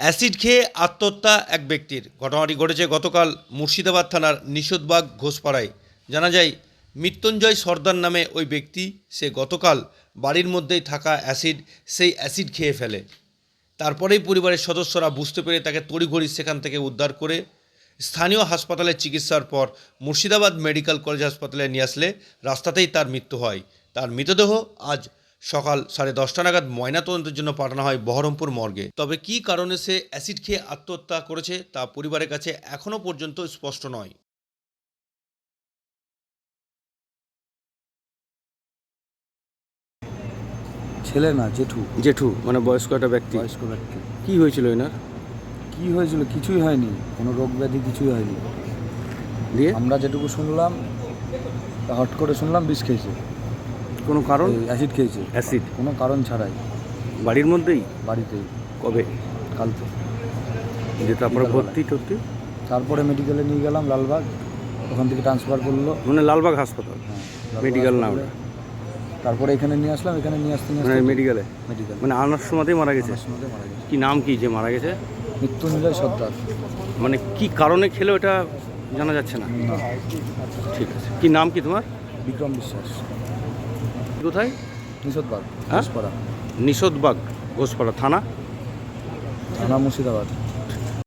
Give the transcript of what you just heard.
Acid খেয়ে আত্মহত্যা এক ব্যক্তির। ঘটনাটি ঘটেছে গতকাল মুর্শিদাবাদ থানার নিষদবাগ ঘোষপাড়ায়। জানা যায়, মৃত্যুঞ্জয় সর্দার নামে ওই ব্যক্তি, সে গতকাল বাড়ির মধ্যেই থাকা অ্যাসিড, সেই অ্যাসিড খেয়ে ফেলে। তারপরেই পরিবারের সদস্যরা বুঝতে পেরে তাকে তড়িঘড়ি সেখান থেকে উদ্ধার করে স্থানীয় হাসপাতালে চিকিৎসার পর মুর্শিদাবাদ মেডিকেল কলেজ হাসপাতালে নিয়ে আসলে রাস্তাতেই তার মৃত্যু হয়। তার মৃতদেহ আজ সকাল সাড়ে দশটা নাগাদ ময়নাতদন্তের জন্য পাঠানো হয় বহরমপুর মর্গে। তবে কী কারণে সে অ্যাসিড খেয়ে আত্মহত্যা করেছে তা পরিবারের কাছে এখনও পর্যন্ত স্পষ্ট নয়। ছেলে না জেঠু। জেঠু মানে বয়স্ক একটা ব্যক্তি। বয়স্ক ব্যক্তি। কি হয়েছিল এনার? কি হয়েছিল? কিছুই হয়নি। কোনো রোগ ব্যাধি কিছুই হয়নি। দিয়ে? আমরা যেটুকু শুনলাম হট করে শুনলাম বিষ খেয়েছে। কোনো কারণ? অ্যাসিড খেয়েছে। অ্যাসিড কোনো কারণ ছাড়াই। বাড়ির মধ্যেই? বাড়িতেই কবে? কালকে। যে তারপরে। ভর্তি টর্তি? তারপরে মেডিকেলে নিয়ে গেলাম লালবাগ। ওখান থেকে ট্রান্সফার করল। মানে লালবাগ হাসপাতাল? হ্যাঁ, মেডিকেল না হাসপাতালে। তারপরে এখানে নিয়ে আসলাম এখানে নিয়ে আসতে নিয়ে মানে মেডিকেলে মেডিকেল মানে আনার সময়তেই মারা গেছে? মারা গেছে। কি নাম কি যে মারা গেছে? মৃত্যুঞ্জয় সর্দার। মানে কি কারণে খেলো এটা জানা যাচ্ছে না? না। ঠিক আছে। কি নাম কি তোমার? বিক্রম বিশ্বাস। কোথায়? নিষদবাগ হ্যাঁ? ঘোষপাড়া। নিষদবাগ ঘোষপাড়া থানা? থানা মুর্শিদাবাদ।